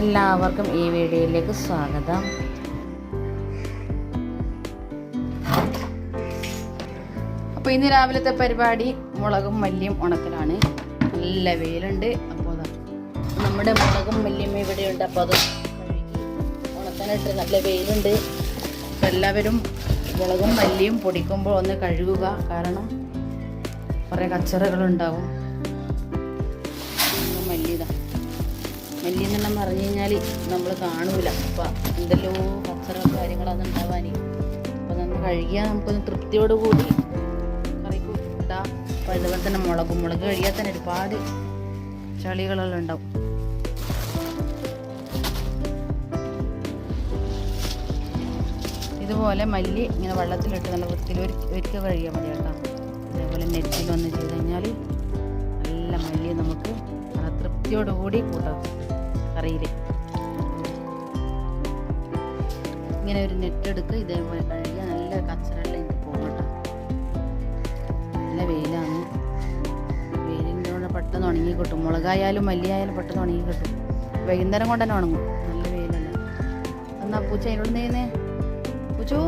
എല്ലാവർക്കും ഈ വീഡിയോയിലേക്ക് സ്വാഗതം. അപ്പോൾ ഇന്ന് രാവിലത്തെ പരിപാടി മുളകും മല്ലിയും ഉണക്കലാണ്. നല്ല വെയിലുണ്ട്. അപ്പോൾ നമ്മുടെ മുളകും മല്ലിയും ഇവിടെയുണ്ട്. അപ്പോൾ അത് ഉണക്കാനായിട്ട് നല്ല വെയിലുണ്ട്. അപ്പോൾ എല്ലാവരും മുളകും മല്ലിയും പൊടിക്കുമ്പോൾ ഒന്ന് കഴുകുക. കാരണം കുറേ കച്ചറകളുണ്ടാവും. നമ്മുടെ എന്നെല്ലാം പറഞ്ഞു കഴിഞ്ഞാൽ നമ്മൾ കാണൂല. അപ്പം എന്തെല്ലോ പച്ചറും കാര്യങ്ങളൊന്നും ഉണ്ടാവാൻ അപ്പം നമ്മൾ കഴുകിയാൽ നമുക്കൊന്ന് തൃപ്തിയോട് കൂടി കറിക്ക് ഇടാം അപ്പം അതുപോലെ തന്നെ മുളകും മുളക് കഴുകിയാൽ തന്നെ ഒരുപാട് ചളികളെല്ലാം ഉണ്ടാവും. ഇതുപോലെ മല്ലി ഇങ്ങനെ വെള്ളത്തിലിട്ട് നല്ല വൃത്തിയിൽ ഒരു ഒരിക്കൽ കഴുകിയാൽ മതി കേട്ടോ. അതേപോലെ നെറ്റിൽ വന്ന് ചെയ്ത് കഴിഞ്ഞാൽ നല്ല മല്ലി നമുക്ക് തൃപ്തിയോടുകൂടി കൂട്ടാം. കറിയിൽ ഇങ്ങനെ ഒരു നെറ്റ് എടുക്കുക ഇതേപോലെ കഴുകി നല്ല കച്ചറെല്ലാം എനിക്ക് പോകട്ടെ നല്ല വെയിലാണ്. വെയിലിന്റെ പെട്ടെന്ന് ഉണങ്ങി കിട്ടും. മുളകായാലും മല്ലിയായാലും പെട്ടെന്ന് ഉണങ്ങി കിട്ടും. വൈകുന്നേരം കൊണ്ട് തന്നെ ഉണങ്ങും. നല്ല വെയിലല്ല. എന്നാ പൂച്ച അതിനോട് നീന്നേ പൂച്ചു?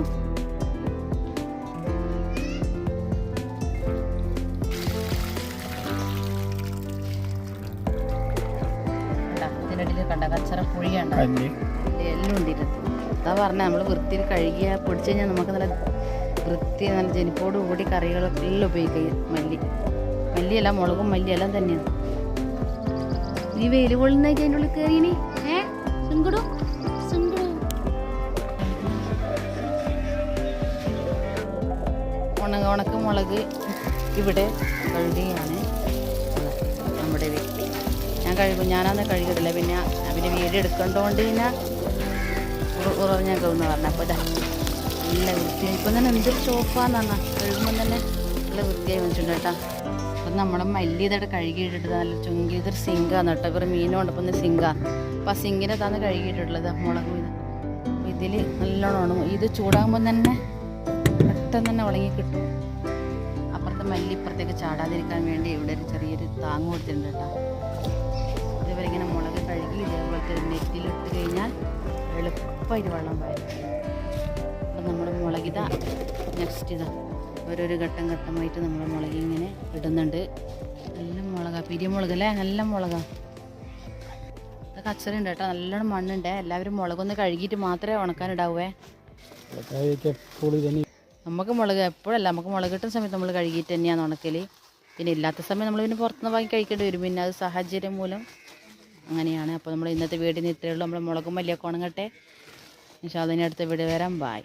കണ്ട ഇതിനിടയിൽ കണ്ട കച്ചറ പുഴിയുണ്ട് എല്ലാം ഉണ്ട് ഇരുന്ന് അതാ പറഞ്ഞ നമ്മൾ വൃത്തിയിൽ കഴുകിയ പൊടിച്ചു കഴിഞ്ഞാൽ നമുക്ക് നല്ല വൃത്തി നല്ല ജനിപ്പോട് കൂടി കറികളൊക്കെ എല്ലാം ഉപയോഗിക്കുക മല്ലി. മല്ലിയല്ല മുളകും മല്ലിയെല്ലാം തന്നെയാണ്. നീ വെയിൽ കൊള്ളുന്നേക്ക് അതിന്റെ ഉള്ളിൽ കയറിയിനി ഏ? സുങ്കുടു ഉണക്ക ഉണക്ക മുളക് ഇവിടെ കഴുകുകയാണ് വീട്ടിൽ ഞാൻ കഴുകും ഞാനന്ന് കഴുകിയിട്ടില്ല. പിന്നെ പിന്നെ വീട് എടുക്കേണ്ടതുകൊണ്ട് പിന്നെ ഉറ- ഉറവ് ഞാൻ കഴുകുന്ന പറഞ്ഞു. അപ്പോൾ ഇതാ നല്ല വൃത്തി ഇപ്പം തന്നെ എന്തൊരു ചോപ്പാന്ന് പറഞ്ഞാൽ കഴുകുമ്പോൾ തന്നെ നല്ല വൃത്തിയായി വന്നിട്ടുണ്ട് കേട്ടോ. അപ്പം നമ്മൾ മല്ലി കഴുകിയിട്ടിട്ട് നല്ല ചുങ്കി ഇതൊരു സിങ്കാന്ന് കേട്ടോ. ഇവർ മീൻ കൊണ്ടപ്പോൾ സിങ്കാണ് അപ്പോൾ ആ സിങ്കിനെ തന്നെ കഴുകിയിട്ടുള്ളത് മുളകും ഇത് ഇതിൽ നല്ലോണം ഇത് ചൂടാകുമ്പോൾ തന്നെ പെട്ടെന്ന് തന്നെ ഉളങ്ങി കിട്ടും. അപ്പുറത്തെ മല്ലി ഇപ്പുറത്തേക്ക് ചാടാതിരിക്കാൻ വേണ്ടി ഇവിടെ ഒരു ചെറിയൊരു താങ്ങ് കൊടുത്തിട്ടുണ്ട് കേട്ടോ. മുളക് കഴുകി ഇതേപോലത്തെ ഒരു നെറ്റിലിട്ട് കഴിഞ്ഞാൽ എളുപ്പമായിട്ട് വെള്ളം വരും. അപ്പം നമ്മൾ മുളകിത നെക്സ്റ്റ് ഇതാ ഓരോരോ ഘട്ടം ഘട്ടമായിട്ട് നമ്മൾ മുളകി ഇങ്ങനെ ഇടുന്നുണ്ട്. നല്ല മുളകാ പിരിമുളക് അല്ലേ? നല്ല മുളക. ഇത് കച്ചറുണ്ട് കേട്ടോ. നല്ലോണം മണ്ണുണ്ട്. എല്ലാവരും മുളകൊന്ന് കഴുകിയിട്ട് മാത്രമേ ഉണക്കാനിടാവേ നമുക്ക് മുളക് എപ്പോഴല്ല നമുക്ക് മുളക് കിട്ടുന്ന സമയത്ത് നമ്മൾ കഴുകിയിട്ട് തന്നെയാണ് ഉണക്കൽ പിന്നെ ഇല്ലാത്ത സമയം നമ്മൾ പിന്നെ പുറത്തുനിന്ന് വാങ്ങി കഴിക്കേണ്ടി വരും. പിന്നെ അത് സാഹചര്യം മൂലം അങ്ങനെയാണ്. അപ്പോൾ നമ്മൾ ഇന്നത്തെ വീടിന് ഇത്രയേ ഉള്ളൂ. നമ്മൾ മുളകും മല്ലിയൊക്കെ ഉണങ്ങട്ടെ. പക്ഷേ അതിനടുത്ത വീട് വരാം. ബായ്